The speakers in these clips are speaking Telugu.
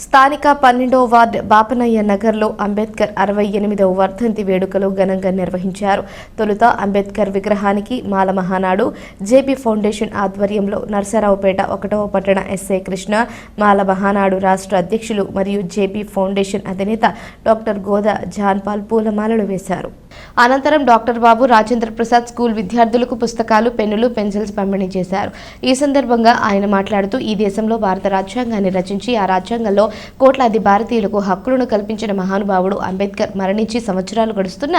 స్థానిక పన్నెండవ వార్డు బాపనయ్య నగర్లో అంబేద్కర్ అరవై ఎనిమిదవ వర్ధంతి వేడుకలు ఘనంగా నిర్వహించారు. తొలుత అంబేద్కర్ విగ్రహానికి మాల మహానాడు జేబీ ఫౌండేషన్ ఆధ్వర్యంలో నర్సరావుపేట ఒకటవ పట్టణ ఎస్ఐ కృష్ణ మాల మహానాడు రాష్ట్ర అధ్యక్షులు మరియు జేబీ ఫౌండేషన్ అధినేత డాక్టర్ గోదా జాన్పాల్ పూలమాలలు వేశారు. అనంతరం డాక్టర్ బాబు రాజేంద్ర ప్రసాద్ స్కూల్ విద్యార్థులకు పుస్తకాలు పెన్నులు పెన్సిల్స్ పంపిణీ చేశారు. ఈ సందర్భంగా ఆయన మాట్లాడుతూ ఈ దేశంలో భారత రాజ్యాంగాన్ని రచించి ఆ రాజ్యాంగంలో కోట్లాది భారతీయులకు హక్కులను కల్పించిన మహానుభావుడు అంబేద్కర్ మరణించి సంవత్సరాలు గడుస్తున్న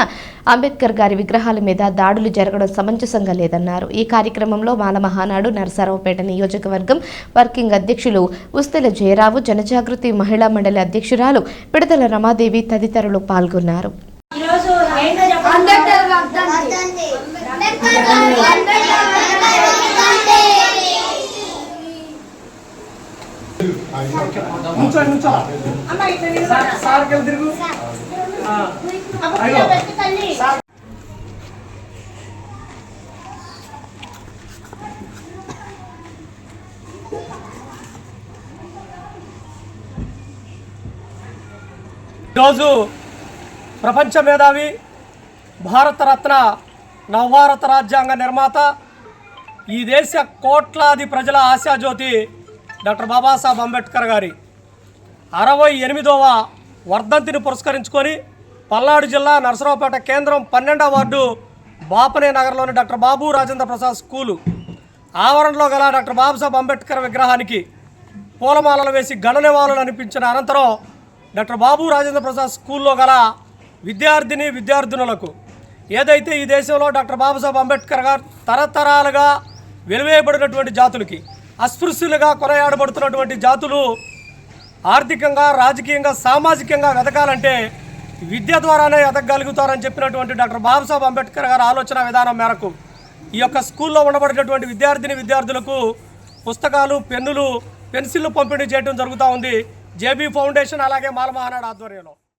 అంబేద్కర్ గారి విగ్రహాల మీద దాడులు జరగడం సమంజసంగా లేదన్నారు. ఈ కార్యక్రమంలో మాల మహానాడు నరసరావుపేట నియోజకవర్గం వర్కింగ్ అధ్యక్షులు ఉస్తెల జయరావు జనజాగృతి మహిళా మండలి అధ్యక్షురాలు పిడతల రమాదేవి తదితరులు పాల్గొన్నారు. ఈరోజు ఏంటో చెప్పండి అంబేద్కర్ వర్ధంతి అంబేద్కర్ గారి అంబేద్కర్ వర్ధంతి నుంచోండి నుంచో అమ్మ ఇట్లా నిలబడు. సార్ సార్కి వెళ్ళి తిరుగు ఆ, అమ్మ అయ్యో. కింద పెట్టు తల్లి ఈరోజు ప్రపంచ మేధావి భారతరత్న నవభారత రాజ్యాంగ నిర్మాత ఈ దేశ కోట్లాది ప్రజల ఆశాజ్యోతి డాక్టర్ బాబాసాహెబ్ అంబేద్కర్ గారి. అరవై ఎనిమిదవ వర్ధంతిని పురస్కరించుకొని పల్నాడు జిల్లా నరసరావుపేట కేంద్రం పన్నెండవ వార్డు బాపనే నగర్లోని డాక్టర్ బాబు రాజేంద్ర ప్రసాద్ స్కూలు. ఆవరణలో గల డాక్టర్ బాబాసాహెబ్ అంబేద్కర్ విగ్రహానికి పూలమాలలు వేసి గణ నివాళులు అనిపించిన అనంతరం డాక్టర్ బాబు రాజేంద్ర ప్రసాద్ స్కూల్లో గల విద్యార్థిని విద్యార్థినులకు ఏదైతే ఈ దేశంలో డాక్టర్ బాబాసాహెబ్ అంబేద్కర్ గారు తరతరాలుగా వెలువేయబడినటువంటి జాతులకి అస్పృశ్యులుగా కొనయాడబడుతున్నటువంటి జాతులు ఆర్థికంగా రాజకీయంగా సామాజికంగా వెతకాలంటే విద్య ద్వారానే ఎదగలుగుతారని చెప్పినటువంటి డాక్టర్ బాబాసాహెబ్ అంబేద్కర్ గారి ఆలోచన విధానం మేరకు ఈ యొక్క స్కూల్లో ఉండబడినటువంటి విద్యార్థిని విద్యార్థులకు పుస్తకాలు పెన్నులు పెన్సిళ్ళు పంపిణీ చేయడం జరుగుతూ ఉంది. జేబీ ఫౌండేషన్ అలాగే మాలమహానాడు ఆధ్వర్యంలో.